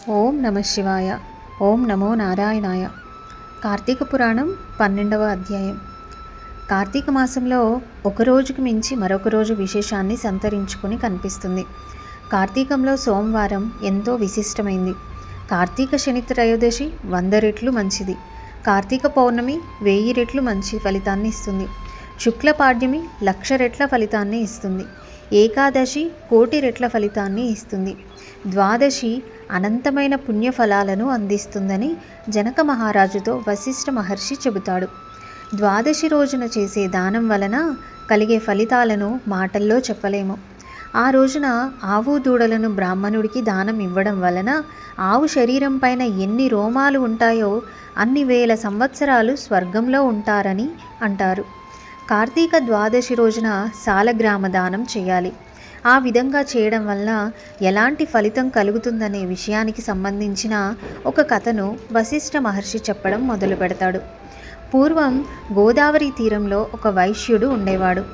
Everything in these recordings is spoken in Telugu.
ఓం నమ శివాయ. ఓం నమో నారాయణాయ. కార్తీక పురాణం పన్నెండవ అధ్యాయం. కార్తీక మాసంలో ఒక రోజుకు మించి మరొక రోజు విశేషాన్ని సంతరించుకుని కనిపిస్తుంది. కార్తీకంలో సోమవారం ఎంతో విశిష్టమైంది. కార్తీక శని త్రయోదశి వంద రెట్లు మంచిది. కార్తీక పౌర్ణమి వెయ్యి రెట్లు మంచి ఫలితాన్ని ఇస్తుంది. శుక్ల పాడ్యమి లక్ష రెట్ల ఫలితాన్ని ఇస్తుంది. ఏకాదశి కోటి రెట్ల ఫలితాన్ని ఇస్తుంది. ద్వాదశి అనంతమైన పుణ్యఫలాలను అందిస్తుందని జనక మహారాజుతో వశిష్ఠ మహర్షి చెబుతాడు. ద్వాదశి రోజున చేసే దానం వలన కలిగే ఫలితాలను మాటల్లో చెప్పలేము. ఆ రోజున ఆవు దూడలను బ్రాహ్మణుడికి దానం ఇవ్వడం వలన ఆవు శరీరం పైన ఎన్ని రోమాలు ఉంటాయో అన్ని వేల సంవత్సరాలు స్వర్గంలో ఉంటారని అంటారు. కార్తీక ద్వాదశి రోజున సాలగ్రామ దానం చేయాలి. ఆ విధంగా చేయడం వల్ల ఎలాంటి ఫలితం కలుగుతుందనే విషయానికి సంబంధించిన ఒక కథను వశిష్ఠ మహర్షి చెప్పడం మొదలు పెడతాడు. పూర్వం గోదావరి తీరంలో ఒక వైశ్యుడు ఉండేవాడు.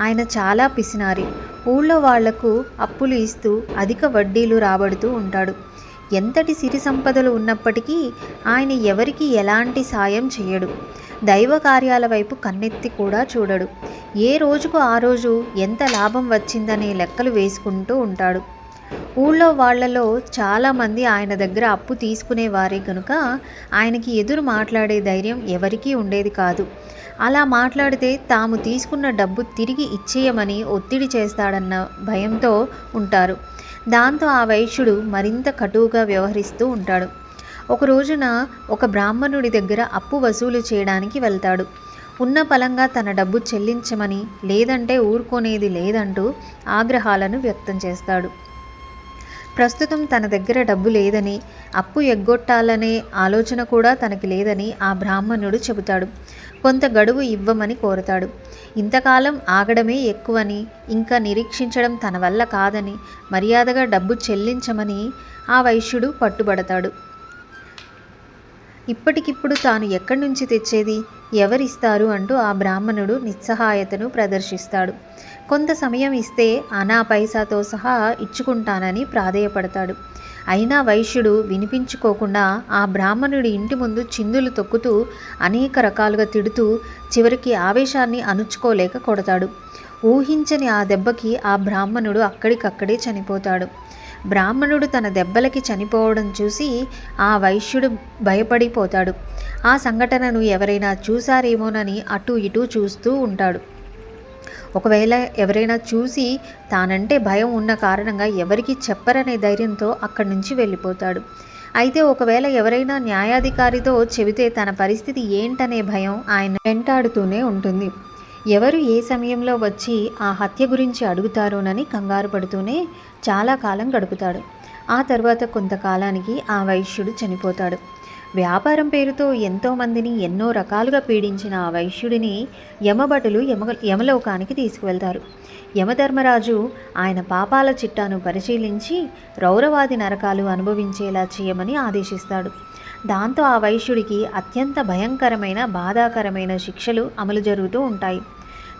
ఆయన చాలా పిసినారి. ఊళ్ళో వాళ్ళకు అప్పులు ఇస్తూ అధిక వడ్డీలు రాబడుతూ ఉంటాడు. ఎంతటి సిరి సంపదలు ఉన్నప్పటికీ ఆయన ఎవరికి ఎలాంటి సాయం చేయడు. దైవ కార్యాల వైపు కన్నెత్తి కూడా చూడడు. ఏ రోజుకు ఆ రోజు ఎంత లాభం వచ్చిందనే లెక్కలు వేసుకుంటూ ఉంటాడు. ఊళ్ళో వాళ్ళలో చాలామంది ఆయన దగ్గర అప్పు తీసుకునేవారే కనుక ఆయనకి ఎదురు మాట్లాడే ధైర్యం ఎవరికీ ఉండేది కాదు. అలా మాట్లాడితే తాము తీసుకున్న డబ్బు తిరిగి ఇచ్చేయమని ఒత్తిడి చేస్తాడన్న భయంతో ఉంటారు. దాంతో ఆ వైశ్యుడు మరింత కటువుగా వ్యవహరిస్తూ ఉంటాడు. ఒక రోజున ఒక బ్రాహ్మణుడి దగ్గర అప్పు వసూలు చేయడానికి వెళ్తాడు. ఉన్న పలంగా తన డబ్బు చెల్లించమని లేదంటే ఊరుకునేది లేదంటూ ఆగ్రహాలను వ్యక్తం చేస్తాడు. ప్రస్తుతం తన దగ్గర డబ్బు లేదని అప్పు ఎగ్గొట్టాలనే ఆలోచన కూడా తనకి లేదని ఆ బ్రాహ్మణుడు చెబుతాడు. కొంత గడువు ఇవ్వమని కోరతాడు. ఇంతకాలం ఆగడమే ఎక్కువని ఇంకా నిరీక్షించడం తన వల్ల కాదని మర్యాదగా డబ్బు చెల్లించమని ఆ వైశ్యుడు పట్టుబడతాడు. ఇప్పటికిప్పుడు తాను ఎక్కడి నుంచి తెచ్చేది? ఎవరిస్తారు? అంటూ ఆ బ్రాహ్మణుడు నిస్సహాయతను ప్రదర్శిస్తాడు. కొంత సమయం ఇస్తే అనా పైసాతో సహా ఇచ్చుకుంటానని ప్రాధేయపడతాడు. అయినా వైశ్యుడు వినిపించుకోకుండా ఆ బ్రాహ్మణుడి ఇంటి ముందు చిందులు తొక్కుతూ అనేక రకాలుగా తిడుతూ చివరికి ఆవేశాన్ని అణుచుకోలేక కొడతాడు. ఊహించని ఆ దెబ్బకి ఆ బ్రాహ్మణుడు అక్కడికక్కడే చనిపోతాడు. బ్రాహ్మణుడు తన దెబ్బలకి చనిపోవడం చూసి ఆ వైశ్యుడు భయపడిపోతాడు. ఆ సంఘటనను ఎవరైనా చూశారేమోనని అటు ఇటు చూస్తూ ఉంటాడు. ఒకవేళ ఎవరైనా చూసి తానంటే భయం ఉన్న కారణంగా ఎవరికి చెప్పరనే ధైర్యంతో అక్కడి నుంచి వెళ్ళిపోతాడు. అయితే ఒకవేళ ఎవరైనా న్యాయాధికారితో చెబితే తన పరిస్థితి ఏంటనే భయం ఆయన వెంటాడుతూనే ఉంటుంది. ఎవరు ఏ సమయంలో వచ్చి ఆ హత్య గురించి అడుగుతారోనని కంగారు పడుతూనే చాలా కాలం గడుపుతాడు. ఆ తర్వాత కొంతకాలానికి ఆ వైశ్యుడు చనిపోతాడు. వ్యాపారం పేరుతో ఎంతోమందిని ఎన్నో రకాలుగా పీడించిన ఆ వైశ్యుడిని యమభటులు యమ యమలోకానికి తీసుకువెళ్తారు. యమధర్మరాజు ఆయన పాపాల చిట్టాను పరిశీలించి రౌరవాది నరకాలు అనుభవించేలా చేయమని ఆదేశిస్తాడు. దాంతో ఆ వైశ్యుడికి అత్యంత భయంకరమైన బాధాకరమైన శిక్షలు అమలు జరుగుతూ ఉంటాయి.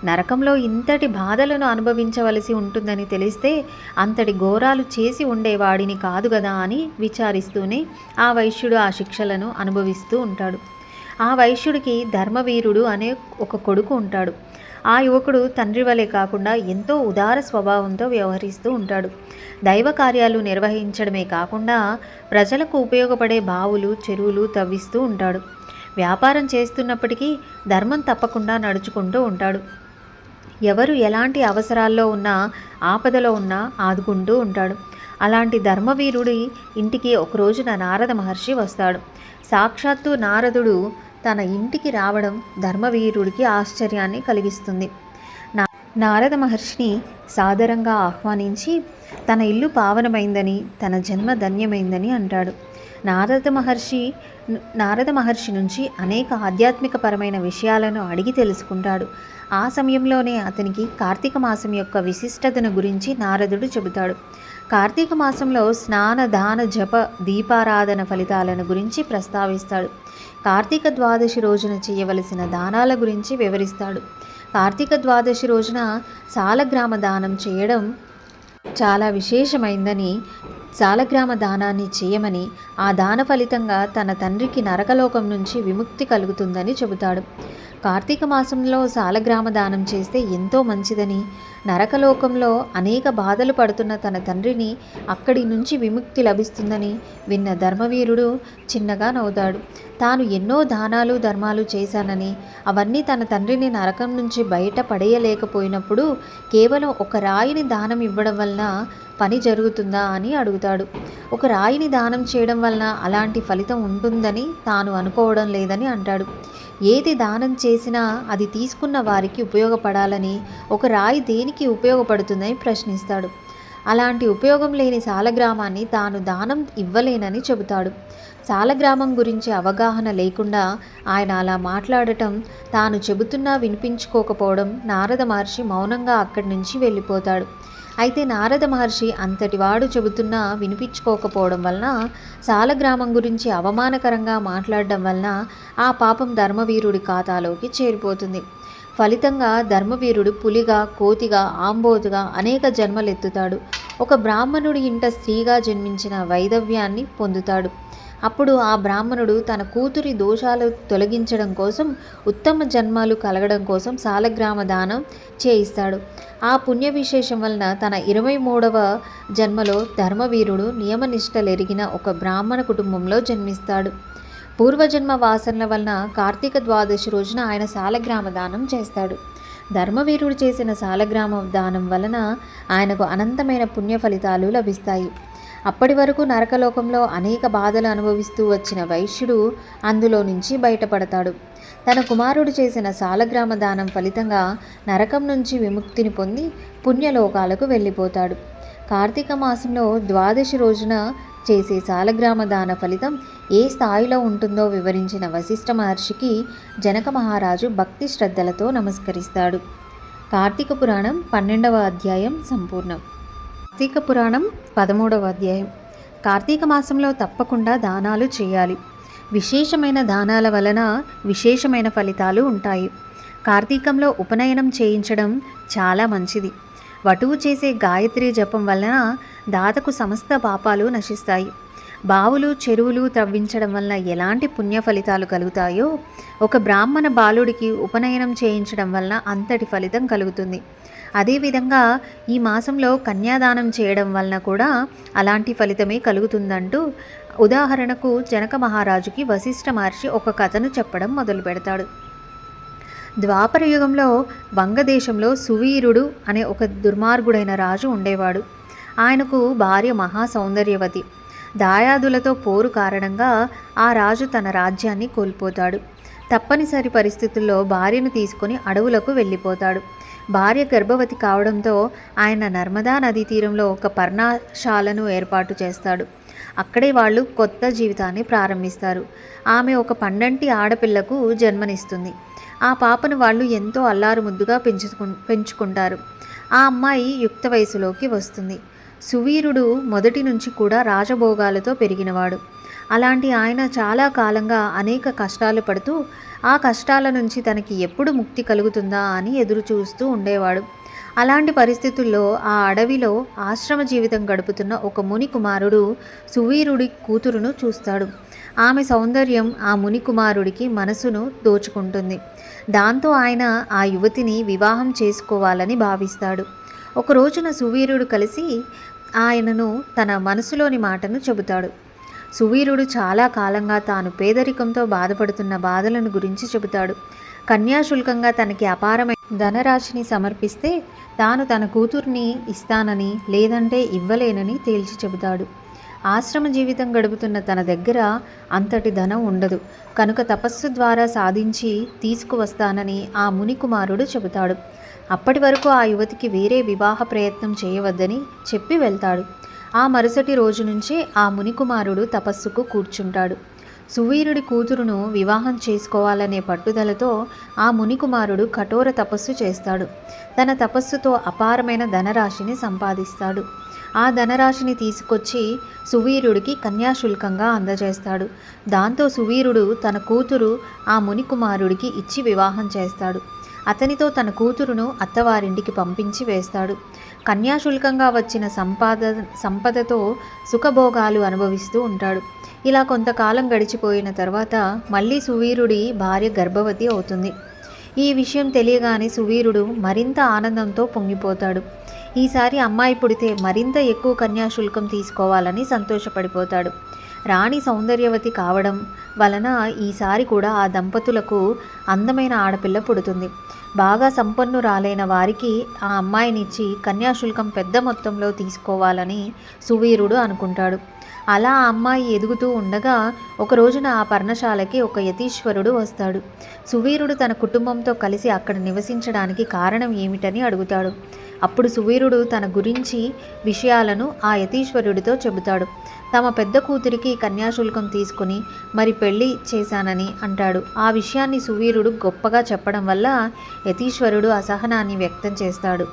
నరకంలో ఇంతటి బాధలను అనుభవించవలసి ఉంటుందని తెలిస్తే అంతటి ఘోరాలు చేసి ఉండేవాడిని కాదు కదా అని విచారిస్తూనే ఆ వైశ్యుడు ఆ శిక్షలను అనుభవిస్తూ ఉంటాడు. ఆ వైశ్యుడికి ధర్మవీరుడు అనే ఒక కొడుకు ఉంటాడు. ఆ యువకుడు తండ్రి వలె కాకుండా ఎంతో ఉదార స్వభావంతో వ్యవహరిస్తూ ఉంటాడు. దైవ కార్యాలు నిర్వహించడమే కాకుండా ప్రజలకు ఉపయోగపడే బావులు చెరువులు తవ్విస్తూ ఉంటాడు. వ్యాపారం చేస్తున్నప్పటికీ ధర్మం తప్పకుండా నడుచుకుంటూ ఉంటాడు. ఎవరు ఎలాంటి అవసరాల్లో ఉన్నా ఆపదలో ఉన్నా ఆదుకుంటూ ఉంటాడు. అలాంటి ధర్మవీరుడి ఇంటికి ఒక రోజున నారద మహర్షి వస్తాడు. సాక్షాత్తు నారదుడు తన ఇంటికి రావడం ధర్మవీరుడికి ఆశ్చర్యాన్ని కలిగిస్తుంది. నారద మహర్షిని సాదరంగా ఆహ్వానించి తన ఇల్లు పావనమైందని తన జన్మ ధన్యమైందని అంటాడు. నారద మహర్షి నారద మహర్షి నుంచి అనేక ఆధ్యాత్మికపరమైన విషయాలను అడిగి తెలుసుకుంటాడు. ఆ సమయంలోనే అతనికి కార్తీక మాసం యొక్క విశిష్టతను గురించి నారదుడు చెబుతాడు. కార్తీక మాసంలో స్నాన దాన జప దీపారాధన ఫలితాలను గురించి ప్రస్తావిస్తాడు. కార్తీక ద్వాదశి రోజున చేయవలసిన దానాల గురించి వివరిస్తాడు. కార్తీక ద్వాదశి రోజున సాలగ్రామ దానం చేయడం చాలా విశేషమైందని సాలగ్రామ దానాన్ని చేయమని ఆ దాన ఫలితంగా తన తండ్రికి నరకలోకం నుంచి విముక్తి కలుగుతుందని చెబుతాడు. కార్తీక మాసంలో సాలగ్రామ దానం చేస్తే ఎంతో మంచిదని నరకలోకంలో అనేక బాధలు పడుతున్న తన తండ్రిని అక్కడి నుంచి విముక్తి లభిస్తుందని విన్న ధర్మవీరుడు చిన్నగా నవ్వుతాడు. తాను ఎన్నో దానాలు ధర్మాలు చేశానని అవన్నీ తన తండ్రిని నరకం నుంచి బయట పడేయలేకపోయినప్పుడు కేవలం ఒక రాయిని దానం ఇవ్వడం వలన పని జరుగుతుందా అని అడుగుతాడు. ఒక రాయిని దానం చేయడం వలన అలాంటి ఫలితం ఉంటుందని తాను అనుకోవడం లేదని అంటాడు. ఏది దానం చేసినా అది తీసుకున్న వారికి ఉపయోగపడాలని ఒక రాయి దేనికి ఉపయోగపడుతుందని ప్రశ్నిస్తాడు. అలాంటి ఉపయోగం లేని సాలగ్రామాన్ని తాను దానం ఇవ్వలేనని చెబుతాడు. సాలగ్రామం గురించి అవగాహన లేకుండా ఆయన అలా మాట్లాడటం తాను చెబుతున్నా వినిపించుకోకపోవడం నారద మహర్షి మౌనంగా అక్కడి నుంచి వెళ్ళిపోతాడు. అయితే నారద మహర్షి అంతటి వాడు చెబుతున్నా వినిపించుకోకపోవడం వలన సాలగ్రామం గురించి అవమానకరంగా మాట్లాడడం వలన ఆ పాపం ధర్మవీరుడి ఖాతాలోకి చేరిపోతుంది. ఫలితంగా ధర్మవీరుడు పులిగా కోతిగా ఆంబోతుగా అనేక జన్మలెత్తుతాడు. ఒక బ్రాహ్మణుడి ఇంట స్త్రీగా జన్మించిన వైదవ్యాన్ని పొందుతాడు. అప్పుడు ఆ బ్రాహ్మణుడు తన కూతురి దోషాలు తొలగించడం కోసం ఉత్తమ జన్మాలు కలగడం కోసం సాలగ్రామ దానం చేయిస్తాడు. ఆ పుణ్య విశేషం వలన తన ఇరవై మూడవ జన్మలో ధర్మవీరుడు నియమనిష్టలెరిగిన ఒక బ్రాహ్మణ కుటుంబంలో జన్మిస్తాడు. పూర్వజన్మ వాసనల వలన కార్తీక ద్వాదశి రోజున ఆయన సాలగ్రామ దానం చేస్తాడు. ధర్మవీరుడు చేసిన సాలగ్రామ దానం వలన ఆయనకు అనంతమైన పుణ్య ఫలితాలు లభిస్తాయి. అప్పటి వరకు నరకలోకంలో అనేక బాధలు అనుభవిస్తూ వచ్చిన వైశ్యుడు అందులో నుంచి బయటపడతాడు. తన కుమారుడు చేసిన సాలగ్రామ దానం ఫలితంగా నరకం నుంచి విముక్తిని పొంది పుణ్యలోకాలకు వెళ్ళిపోతాడు. కార్తీక మాసంలో ద్వాదశి రోజున చేసే సాలగ్రామ దాన ఫలితం ఏ స్థాయిలో ఉంటుందో వివరించిన వశిష్ఠ మహర్షికి జనక మహారాజు భక్తి శ్రద్ధలతో నమస్కరిస్తాడు. కార్తీక పురాణం పన్నెండవ అధ్యాయం సంపూర్ణం. కార్తీక పురాణం పదమూడవ అధ్యాయం. కార్తీక మాసంలో తప్పకుండా దానాలు చేయాలి. విశేషమైన దానాల వలన విశేషమైన ఫలితాలు ఉంటాయి. కార్తీకంలో ఉపనయనం చేయించడం చాలా మంచిది. వటువు చేసే గాయత్రి జపం వలన దాతకు సమస్త పాపాలు నశిస్తాయి. బావులు చెరువులు త్రవ్వించడం వలన ఎలాంటి పుణ్య ఫలితాలు కలుగుతాయో ఒక బ్రాహ్మణ బాలుడికి ఉపనయనం చేయించడం వలన అంతటి ఫలితం కలుగుతుంది. అదేవిధంగా ఈ మాసంలో కన్యాదానం చేయడం వలన కూడా అలాంటి ఫలితమే కలుగుతుందంటూ ఉదాహరణకు జనక మహారాజుకి వశిష్ఠ మహర్షి ఒక కథను చెప్పడం మొదలు పెడతాడు. ద్వాపర యుగంలో వంగదేశంలో సువీరుడు అనే ఒక దుర్మార్గుడైన రాజు ఉండేవాడు. ఆయనకు భార్య మహా సౌందర్యవతి దాయాదులతో పోరు కారణంగా ఆ రాజు తన రాజ్యాన్ని కోల్పోతాడు. తప్పనిసరి పరిస్థితుల్లో భార్యను తీసుకొని అడవులకు వెళ్ళిపోతాడు. భార్య గర్భవతి కావడంతో ఆయన నర్మదా నదీ తీరంలో ఒక పర్ణశాలను ఏర్పాటు చేస్తాడు. అక్కడే వాళ్ళు కొత్త జీవితాన్ని ప్రారంభిస్తారు. ఆమె ఒక పండంటి ఆడపిల్లకు జన్మనిస్తుంది. ఆ పాపను వాళ్ళు ఎంతో అల్లారు ముద్దుగా పెంచుకు పెంచుకుంటారు. ఆ అమ్మాయి యుక్త వయసులోకి వస్తుంది. సువీరుడు మొదటి నుంచి కూడా రాజభోగాలతో పెరిగినవాడు. అలాంటి ఆయన చాలా కాలంగా అనేక కష్టాలు పడుతూ ఆ కష్టాల నుంచి తనకి ఎప్పుడు ముక్తి కలుగుతుందా అని ఎదురు చూస్తూ ఉండేవాడు. అలాంటి పరిస్థితుల్లో ఆ అడవిలో ఆశ్రమ జీవితం గడుపుతున్న ఒక ముని కుమారుడు సువీరుడి కూతురును చూస్తాడు. ఆమె సౌందర్యం ఆ ముని కుమారుడికి మనసును దోచుకుంటుంది. దాంతో ఆయన ఆ యువతిని వివాహం చేసుకోవాలని భావిస్తాడు. ఒక రోజున సువీరుడు కలిసి ఆయనను తన మనసులోని మాటను చెబుతాడు. సువీరుడు చాలా కాలంగా తాను పేదరికంతో బాధపడుతున్న బాధలను గురించి చెబుతాడు. కన్యాశుల్కంగా తనకి అపారమైన ధనరాశిని సమర్పిస్తే తాను తన కూతుర్ని ఇస్తానని లేదంటే ఇవ్వలేనని తేల్చి చెబుతాడు. ఆశ్రమ జీవితం గడుపుతున్న తన దగ్గర అంతటి ధనం ఉండదు. కనుక తపస్సు ద్వారా సాధించి తీసుకువస్తానని ఆ మునికుమారుడు చెబుతాడు. అప్పటి వరకు ఆ యువతికి వేరే వివాహ ప్రయత్నం చేయవద్దని చెప్పి వెళ్తాడు. ఆ మరుసటి రోజు నుంచి ఆ మునికుమారుడు తపస్సుకు కూర్చుంటాడు. సువీరుడి కూతురును వివాహం చేసుకోవాలనే పట్టుదలతో ఆ మునికుమారుడు కఠోర తపస్సు చేస్తాడు. తన తపస్సుతో అపారమైన ధనరాశిని సంపాదిస్తాడు. ఆ ధనరాశిని తీసుకొచ్చి సువీరుడికి కన్యాశుల్కంగా అందజేస్తాడు. దాంతో సువీరుడు తన కూతురు ఆ మునికుమారుడికి ఇచ్చి వివాహం చేస్తాడు. అతనితో తన కూతురును అత్తవారింటికి పంపించి వేస్తాడు. కన్యాశుల్కంగా వచ్చిన సంపాద సంపదతో సుఖభోగాలు అనుభవిస్తూ ఉంటాడు. ఇలా కొంతకాలం గడిచిపోయిన తర్వాత మళ్ళీ సువీరుడి భార్య గర్భవతి అవుతుంది. ఈ విషయం తెలియగానే సువీరుడు మరింత ఆనందంతో పొంగిపోతాడు. ఈసారి అమ్మాయి పుడితే మరింత ఎక్కువ కన్యాశుల్కం తీసుకోవాలని సంతోషపడిపోతాడు. రాణి సౌందర్యవతి కావడం వలన ఈసారి కూడా ఆ దంపతులకు అందమైన ఆడపిల్ల పుడుతుంది. బాగా సంపన్నురాలైన వారికి ఆ అమ్మాయినిచ్చి కన్యాశుల్కం పెద్ద మొత్తంలో తీసుకోవాలని సువీరుడు అనుకుంటాడు. అలా ఆ అమ్మాయి ఎదుగుతూ ఉండగా ఒక రోజున ఆ పర్ణశాలకి ఒక యతీశ్వరుడు వస్తాడు. సువీరుడు తన కుటుంబంతో కలిసి అక్కడ నివసించడానికి కారణం ఏమిటని అడుగుతాడు. అప్పుడు సువీరుడు తన గురించి విషయాలను ఆ యతీశ్వరుడితో చెబుతాడు. తమ పెద్ద కూతురికి కన్యాశుల్కం తీసుకుని మరి పెళ్ళి చేశానని అంటాడు. ఆ విషయాన్ని సువీరుడు గొప్పగా చెప్పడం వల్ల యతీశ్వరుడు అసహనాన్ని వ్యక్తం చేస్తాడు.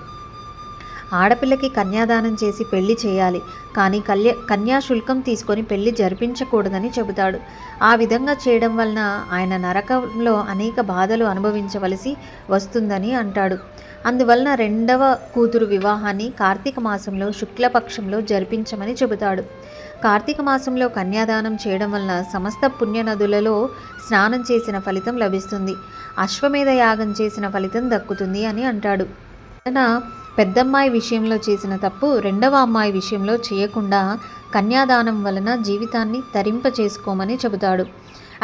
ఆడపిల్లకి కన్యాదానం చేసి పెళ్ళి చేయాలి కానీ కల్య కన్యాశుల్కం తీసుకొని పెళ్ళి జరిపించకూడదని చెబుతాడు. ఆ విధంగా చేయడం వలన ఆయన నరకంలో అనేక బాధలు అనుభవించవలసి వస్తుందని అంటాడు. అందువలన రెండవ కూతురు వివాహాన్ని కార్తీక మాసంలో శుక్లపక్షంలో జరిపించమని చెబుతాడు. కార్తీక మాసంలో కన్యాదానం చేయడం వలన సమస్త పుణ్యనదులలో స్నానం చేసిన ఫలితం లభిస్తుంది. అశ్వమేధ యాగం చేసిన ఫలితం దక్కుతుంది అని అంటాడు. తన పెద్దమ్మాయి విషయంలో చేసిన తప్పు రెండవ అమ్మాయి విషయంలో చేయకుండా కన్యాదానం వలన జీవితాన్ని తరింప చేసుకోమని చెబుతాడు.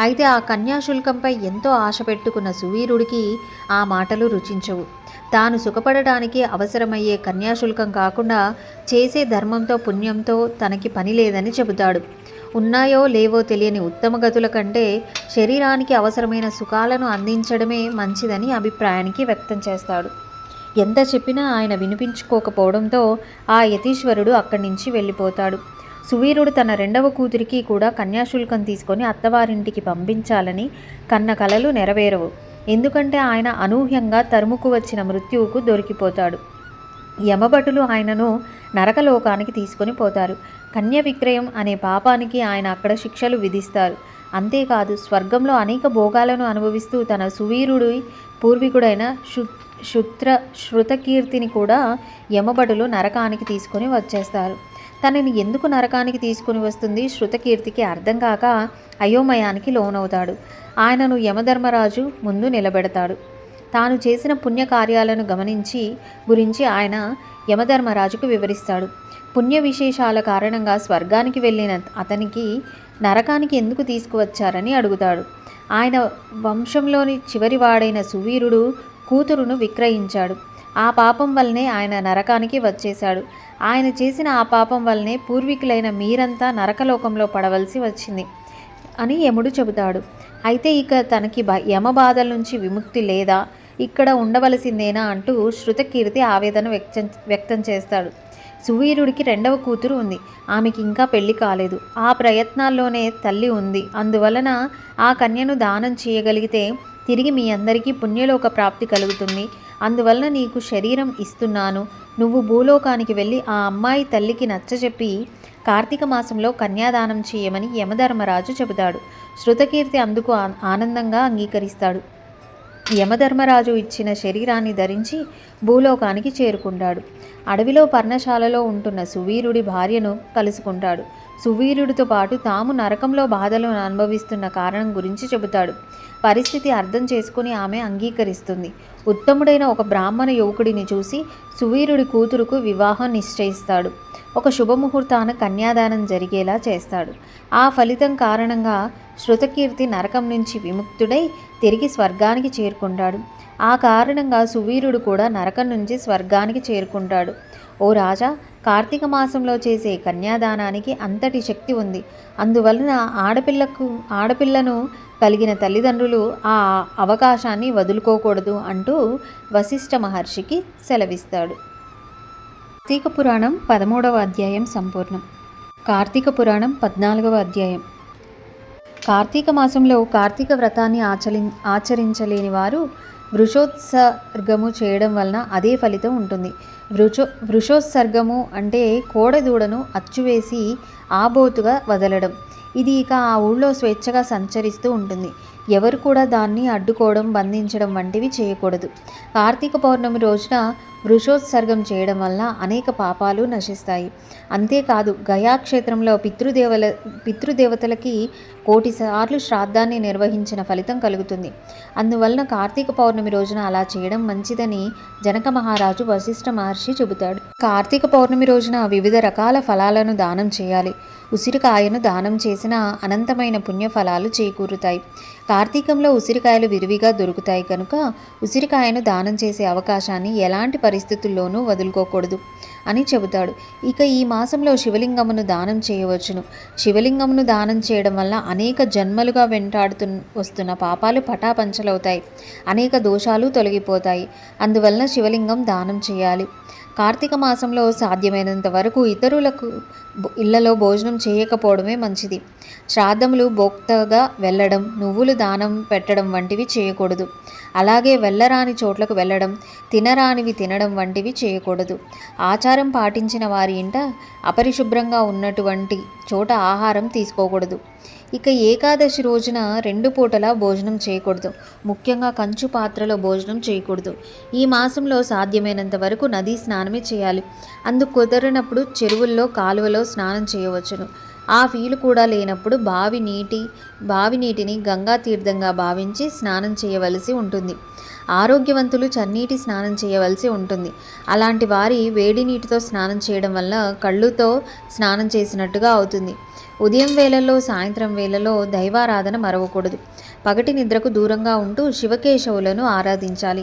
అయితే ఆ కన్యాశుల్కంపై ఎంతో ఆశ పెట్టుకున్న సువీరుడికి ఆ మాటలు రుచించవు. తాను సుఖపడడానికి అవసరమయ్యే కన్యాశుల్కం కాకుండా చేసే ధర్మంతో పుణ్యంతో తనకి పని లేదని చెబుతాడు. ఉన్నాయో లేవో తెలియని ఉత్తమ గతుల కంటే శరీరానికి అవసరమైన సుఖాలను అందించడమే మంచిదని అభిప్రాయానికి వ్యక్తం చేస్తాడు. ఎంత చెప్పినా ఆయన వినిపించుకోకపోవడంతో ఆ యతీశ్వరుడు అక్కడి నుంచి వెళ్ళిపోతాడు. సువీరుడు తన రెండవ కూతురికి కూడా కన్యాశుల్కం తీసుకొని అత్తవారింటికి పంపించాలని కన్న కలలు నెరవేరవు. ఎందుకంటే ఆయన అనూహ్యంగా తరుముకు వచ్చిన మృత్యువుకు దొరికిపోతాడు. యమభటులు ఆయనను నరకలోకానికి తీసుకొని పోతారు. కన్య విక్రయం అనే పాపానికి ఆయన అక్కడ శిక్షలు విధిస్తారు. అంతేకాదు స్వర్గంలో అనేక భోగాలను అనుభవిస్తూ తన సువీరుడి పూర్వీకుడైన శు శుత్ర శృతకీర్తిని కూడా యమభటులు నరకానికి తీసుకొని వచ్చేస్తారు. తనని ఎందుకు నరకానికి తీసుకుని వస్తుంది శృతకీర్తికి అర్థం కాక అయోమయానికి లోనవుతాడు. ఆయనను యమధర్మరాజు ముందు నిలబెడతాడు. తాను చేసిన పుణ్యకార్యాలను గమనించి గురించి ఆయన యమధర్మరాజుకు వివరిస్తాడు. పుణ్య విశేషాల కారణంగా స్వర్గానికి వెళ్ళిన అతనికి నరకానికి ఎందుకు తీసుకువచ్చారని అడుగుతాడు. ఆయన వంశంలోని చివరివాడైన సువీరుడు కూతురును విక్రయించాడు. ఆ పాపం వల్లనే ఆయన నరకానికి వచ్చేశాడు. ఆయన చేసిన ఆ పాపం వల్లనే పూర్వీకులైన మీరంతా నరకలోకంలో పడవలసి వచ్చింది అని యముడు చెబుతాడు. అయితే ఇక తనకి యమ బాధల నుంచి విముక్తి లేదా? ఇక్కడ ఉండవలసిందేనా అంటూ శృతకీర్తి ఆవేదన వ్యక్తం వ్యక్తం చేస్తాడు. సువీరుడికి రెండవ కూతురు ఉంది. ఆమెకి ఇంకా పెళ్ళి కాలేదు. ఆ ప్రయత్నాల్లోనే తల్లి ఉంది. అందువలన ఆ కన్యను దానం చేయగలిగితే తిరిగి మీ అందరికీ పుణ్యలోక ప్రాప్తి కలుగుతుంది. అందువలన నీకు శరీరం ఇస్తున్నాను. నువ్వు భూలోకానికి వెళ్ళి ఆ అమ్మాయి తల్లికి నచ్చజెప్పి కార్తీక మాసంలో కన్యాదానం చేయమని యమధర్మరాజు చెబుతాడు. శృతకీర్తి అందుకు ఆనందంగా అంగీకరిస్తాడు. యమధర్మరాజు ఇచ్చిన శరీరాన్ని ధరించి భూలోకానికి చేరుకుంటాడు. అడవిలో పర్ణశాలలో ఉంటున్న సువీరుడి భార్యను కలుసుకుంటాడు. సువీరుడితో పాటు తాము నరకంలో బాధలను అనుభవిస్తున్న కారణం గురించి చెబుతాడు. పరిస్థితి అర్థం చేసుకుని ఆమె అంగీకరిస్తుంది. ఉత్తముడైన ఒక బ్రాహ్మణ యువకుడిని చూసి సువీరుడి కూతురుకు వివాహం నిశ్చయిస్తాడు. ఒక శుభముహూర్తాన కన్యాదానం జరిగేలా చేస్తాడు. ఆ ఫలితం కారణంగా శృతకీర్తి నరకం నుంచి విముక్తుడై తిరిగి స్వర్గానికి చేరుకుంటాడు. ఆ కారణంగా సువీరుడు కూడా నరకం నుంచి స్వర్గానికి చేరుకుంటాడు. ఓ రాజా కార్తీక మాసంలో చేసే కన్యాదానానికి అంతటి శక్తి ఉంది. అందువలన ఆడపిల్లకు ఆడపిల్లను కలిగిన తల్లిదండ్రులు ఆ అవకాశాన్ని వదులుకోకూడదు అంటూ వశిష్ఠ మహర్షికి సెలవిస్తాడు. కార్తీక పురాణం పదమూడవ అధ్యాయం సంపూర్ణం. కార్తీక పురాణం పద్నాలుగవ అధ్యాయం. కార్తీక మాసంలో కార్తీక వ్రతాన్ని ఆచరి ఆచరించలేని వారు వృషోత్సర్గము చేయడం వలన అదే ఫలితం ఉంటుంది. వృషో వృషోత్సర్గము అంటే కోడెదూడను అచ్చువేసి ఆబోతుగా వదలడం. ఇది ఇక ఆ ఊళ్ళో స్వేచ్ఛగా సంచరిస్తూ ఉంటుంది. ఎవరు కూడా దాన్ని అడ్డుకోవడం బంధించడం వంటివి చేయకూడదు. కార్తీక పౌర్ణమి రోజున వృషోత్సర్గం చేయడం వల్ల అనేక పాపాలు నశిస్తాయి. అంతేకాదు గయాక్షేత్రంలో పితృదేవల పితృదేవతలకి కోటిసార్లు శ్రాద్ధాన్ని నిర్వహించిన ఫలితం కలుగుతుంది. అందువలన కార్తీక పౌర్ణమి రోజున అలా చేయడం మంచిదని జనక మహారాజు వశిష్ఠ మహర్షి చెబుతాడు. కార్తీక పౌర్ణమి రోజున వివిధ రకాల ఫలాలను దానం చేయాలి. ఉసిరికాయను దానం చేసిన అనంతమైన పుణ్యఫలాలు చేకూరుతాయి. కార్తీకంలో ఉసిరికాయలు విరివిగా దొరుకుతాయి కనుక ఉసిరికాయను దానం చేసే అవకాశాన్ని ఎలాంటి పరిస్థితుల్లోనూ వదులుకోకూడదు. అని చెబుతాడు. ఇక ఈ మాసంలో శివలింగమును దానం చేయవచ్చును. శివలింగమును దానం చేయడం వల్ల అనేక జన్మలుగా వెంటాడుతు వస్తున్న పాపాలు పటాపంచలవుతాయి. అనేక దోషాలు తొలగిపోతాయి. అందువలన శివలింగం దానం చేయాలి. కార్తీక మాసంలో సాధ్యమైనంత వరకు ఇతరులకు ఇళ్ళలో భోజనం చేయకపోవడమే మంచిది. శ్రాద్ధములు భోక్తగా వెళ్ళడం నువ్వులు దానం పెట్టడం వంటివి చేయకూడదు. అలాగే వెళ్ళరాని చోట్లకు వెళ్ళడం తినరానివి తినడం వంటివి చేయకూడదు. ఆచారం పాటించిన వారి ఇంట అపరిశుభ్రంగా ఉన్నటువంటి చోట ఆహారం తీసుకోకూడదు. ఇక ఏకాదశి రోజున రెండు పూటలా భోజనం చేయకూడదు. ముఖ్యంగా కంచు పాత్రలో భోజనం చేయకూడదు. ఈ మాసంలో సాధ్యమైనంత వరకు నదీ స్నానమే చేయాలి. అందుకు కుదరనప్పుడు చెరువుల్లో కాలువలో స్నానం చేయవచ్చును. ఆ వీలు కూడా లేనప్పుడు బావి నీటి బావి నీటిని గంగా తీర్థంగా భావించి స్నానం చేయవలసి ఉంటుంది. ఆరోగ్యవంతులు చన్నీటి స్నానం చేయవలసి ఉంటుంది. అలాంటి వారి వేడి నీటితో స్నానం చేయడం వల్ల కళ్ళుతో స్నానం చేసినట్టుగా అవుతుంది. ఉదయం వేళల్లో సాయంత్రం వేళలో దైవారాధన మరవకూడదు. పగటి నిద్రకు దూరంగా ఉంటూ శివకేశవులను ఆరాధించాలి.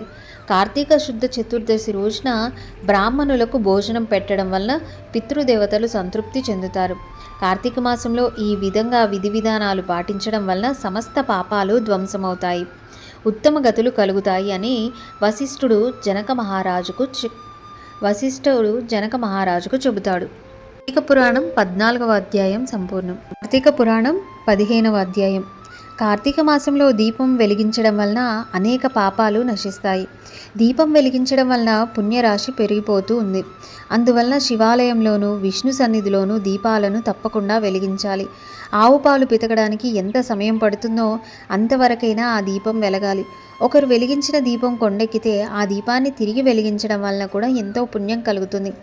కార్తీక శుద్ధ చతుర్దశి రోజున బ్రాహ్మణులకు భోజనం పెట్టడం వల్ల పితృదేవతలు సంతృప్తి చెందుతారు. కార్తీక మాసంలో ఈ విధంగా విధి విధానాలు పాటించడం వల్ల సమస్త పాపాలు ధ్వంసమవుతాయి. ఉత్తమ గతులు కలుగుతాయి అని వశిష్ఠుడు జనక మహారాజుకు చె- వశిష్ఠుడు జనక మహారాజుకు చెబుతాడు. కార్తీక పురాణం పద్నాలుగవ అధ్యాయం సంపూర్ణం. కార్తీక పురాణం పదిహేనవ అధ్యాయం. కార్తీక మాసంలో దీపం వెలిగించడం వలన అనేక పాపాలు నశిస్తాయి. దీపం వెలిగించడం వలన పుణ్యరాశి పెరిగిపోతూ ఉంది. అందువలన శివాలయంలోనూ విష్ణు సన్నిధిలోనూ దీపాలను తప్పకుండా వెలిగించాలి. ఆవు పాలు పితకడానికి ఎంత సమయం పడుతుందో అంతవరకైనా ఆ దీపం వెలగాలి. ఒకరు వెలిగించిన దీపం కొండెక్కితే ఆ దీపాన్ని తిరిగి వెలిగించడం వలన కూడా ఎంతో పుణ్యం కలుగుతుంది.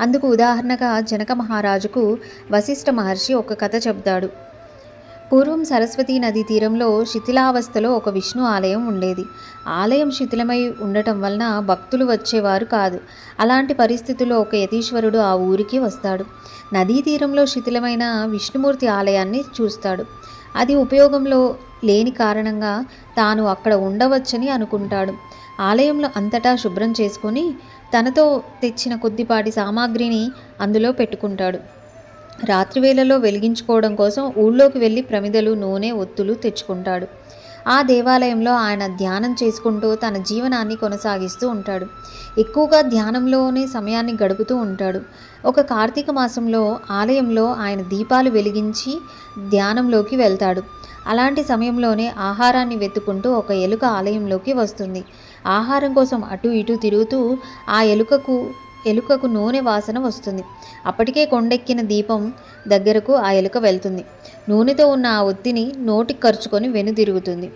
అందుకు ఉదాహరణగా జనక మహారాజుకు వశిష్ఠ మహర్షి ఒక కథ చెబుతాడు. పూర్వం సరస్వతీ నదీ తీరంలో శిథిలావస్థలో ఒక విష్ణు ఆలయం ఉండేది. ఆలయం శిథిలమై ఉండటం వలన భక్తులు వచ్చేవారు కాదు. అలాంటి పరిస్థితుల్లో ఒక యతీశ్వరుడు ఆ ఊరికి వస్తాడు. నదీ తీరంలో శిథిలమైన విష్ణుమూర్తి ఆలయాన్ని చూస్తాడు. అది ఉపయోగంలో లేని కారణంగా తాను అక్కడ ఉండవచ్చని అనుకుంటాడు. ఆలయంలో అంతటా శుభ్రం చేసుకొని తనతో తెచ్చిన కొద్దిపాటి సామాగ్రిని అందులో పెట్టుకుంటాడు. రాత్రి వేళలో వెలిగించుకోవడం కోసం ఊళ్ళోకి వెళ్ళి ప్రమిదలు నూనె ఒత్తులు తెచ్చుకుంటాడు. ఆ దేవాలయంలో ఆయన ధ్యానం చేసుకుంటూ తన జీవనాన్ని కొనసాగిస్తూ ఉంటాడు. ఎక్కువగా ధ్యానంలోనే సమయాన్ని గడుపుతూ ఉంటాడు. ఒక కార్తీక మాసంలో ఆలయంలో ఆయన దీపాలు వెలిగించి ధ్యానంలోకి వెళ్తాడు. అలాంటి సమయంలోనే ఆహారాన్ని వెతుకుంటూ ఒక ఎలుక ఆలయంలోకి వస్తుంది. ఆహారం కోసం అటు ఇటు తిరుగుతూ ఆ ఎలుకకు ఎలుకకు నూనె వాసన వస్తుంది. అప్పటికే కొండెక్కిన దీపం దగ్గరకు ఆ ఎలుక వెళ్తుంది. నూనెతో ఉన్న ఆ ఒత్తిని నోటికి ఖర్చుకొని వెనుదిరుగుతుంది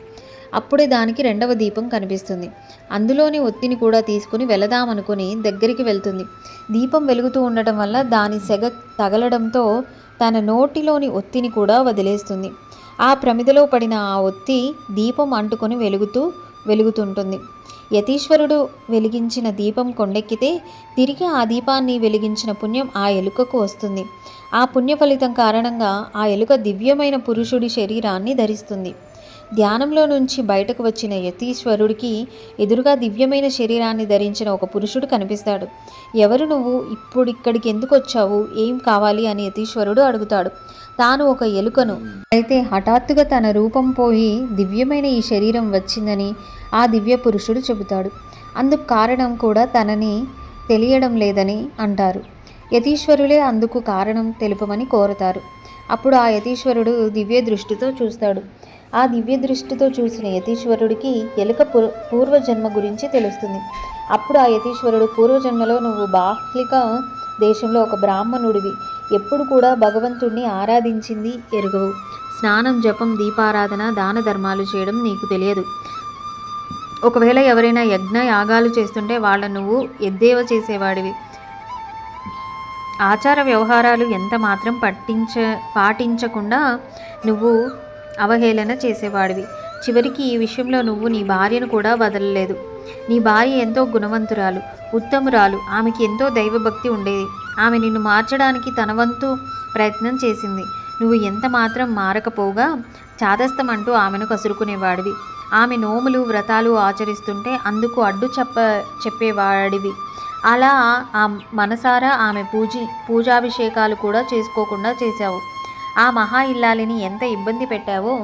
అప్పుడే దానికి రెండవ దీపం కనిపిస్తుంది. అందులోని ఒత్తిని కూడా తీసుకుని వెళదామనుకుని దగ్గరికి వెళ్తుంది. దీపం వెలుగుతూ ఉండటం వల్ల దాని సెగ తగలడంతో తన నోటిలోని ఒత్తిని కూడా వదిలేస్తుంది. ఆ ప్రమిదలో పడిన ఆ ఒత్తి దీపం అంటుకొని వెలుగుతూ వెలుగుతుంటుంది. యతీశ్వరుడు వెలిగించిన దీపం కొండెక్కితే తిరిగి ఆ దీపాన్ని వెలిగించిన పుణ్యం ఆ ఎలుకకు వస్తుంది. ఆ పుణ్య ఫలితం కారణంగా ఆ ఎలుక దివ్యమైన పురుషుడి శరీరాన్ని ధరిస్తుంది. ధ్యానంలో నుంచి బయటకు వచ్చిన యతీశ్వరుడికి ఎదురుగా దివ్యమైన శరీరాన్ని ధరించిన ఒక పురుషుడు కనిపిస్తాడు. ఎవరు నువ్వు? ఇప్పుడు ఇక్కడికి ఎందుకు వచ్చావు? ఏం కావాలి? అని యతీశ్వరుడు అడుగుతాడు. తాను ఒక ఎలుకను. అయితే హఠాత్తుగా తన రూపం పోయి దివ్యమైన ఈ శరీరం వచ్చిందని ఆ దివ్య పురుషుడు చెబుతాడు. అందుకు కారణం కూడా తనని తెలియడం లేదని అంటారు. యతీశ్వరులే అందుకు కారణం తెలుపమని కోరతారు. అప్పుడు ఆ యతీశ్వరుడు దివ్య దృష్టితో చూస్తాడు. ఆ దివ్య దృష్టితో చూసిన యతీశ్వరుడికి ఎలుక పూర్- పూర్వజన్మ గురించి తెలుస్తుంది. అప్పుడు ఆ యతీశ్వరుడు పూర్వజన్మలో నువ్వు బాహ్లిక దేశంలో ఒక బ్రాహ్మణుడివి. ఎప్పుడు కూడా భగవంతుణ్ణి ఆరాధించింది ఎరుగవు. స్నానం జపం దీపారాధన దాన ధర్మాలు చేయడం నీకు తెలియదు. ఒకవేళ ఎవరైనా యజ్ఞ యాగాలు చేస్తుంటే వాళ్ళ నువ్వు ఎద్దేవా చేసేవాడివి. ఆచార వ్యవహారాలు ఎంత మాత్రం పట్టించ పాటించకుండా నువ్వు అవహేళన చేసేవాడివి. చివరికి ఈ విషయంలో నువ్వు నీ భార్యను కూడా వదలలేదు. నీ భార్య ఎంతో గుణవంతురాలు ఉత్తమురాలు ఆమెకి ఎంతో దైవభక్తి ఉండేది. ఆమె నిన్ను మార్చడానికి తన వంతు ప్రయత్నం చేసింది. నువ్వు ఎంత మాత్రం మారకపోగా చాదస్తం అంటూ ఆమెను కసురుకునేవాడివి. ఆమె నోములు వ్రతాలు ఆచరిస్తుంటే అందుకు అడ్డు చెప్ప చెప్పేవాడివి. అలా ఆ మనసారా ఆమె పూజి పూజాభిషేకాలు కూడా చేసుకోకుండా చేశావు. ఆ మహా ఇల్లాలిని ఎంత ఇబ్బంది పెట్టావో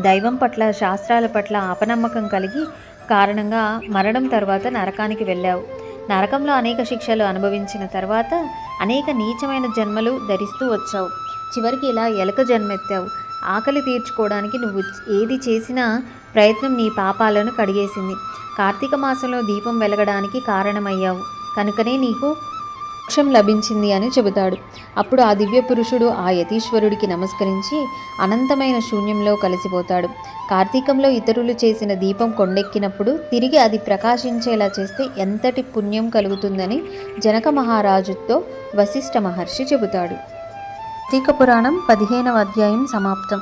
దైవం పట్ల శాస్త్రాల పట్ల అపనమ్మకం కలిగి కారణంగా మరణం తర్వాత నరకానికి వెళ్ళావు. నరకంలో అనేక శిక్షలు అనుభవించిన తర్వాత అనేక నీచమైన జన్మలు ధరిస్తూ వచ్చావు. చివరికి ఇలా ఎలక జన్మెత్తావు. ఆకలి తీర్చుకోవడానికి నువ్వు ఏది చేసినా ప్రయత్నం నీ పాపాలను కడిగేసింది. కార్తీక మాసంలో దీపం వెలగడానికి కారణమయ్యావు. కనుకనే నీకు మోక్షం లభించింది అని చెబుతాడు. అప్పుడు ఆ దివ్య పురుషుడు ఆ యతీశ్వరుడికి నమస్కరించి అనంతమైన శూన్యంలో కలిసిపోతాడు. కార్తీకంలో ఇతరులు చేసిన దీపం కొండెక్కినప్పుడు తిరిగి అది ప్రకాశించేలా చేస్తే ఎంతటి పుణ్యం కలుగుతుందని జనక మహారాజుతో వశిష్ఠ మహర్షి చెబుతాడు. కార్తీక పురాణం పదిహేనవ అధ్యాయం సమాప్తం.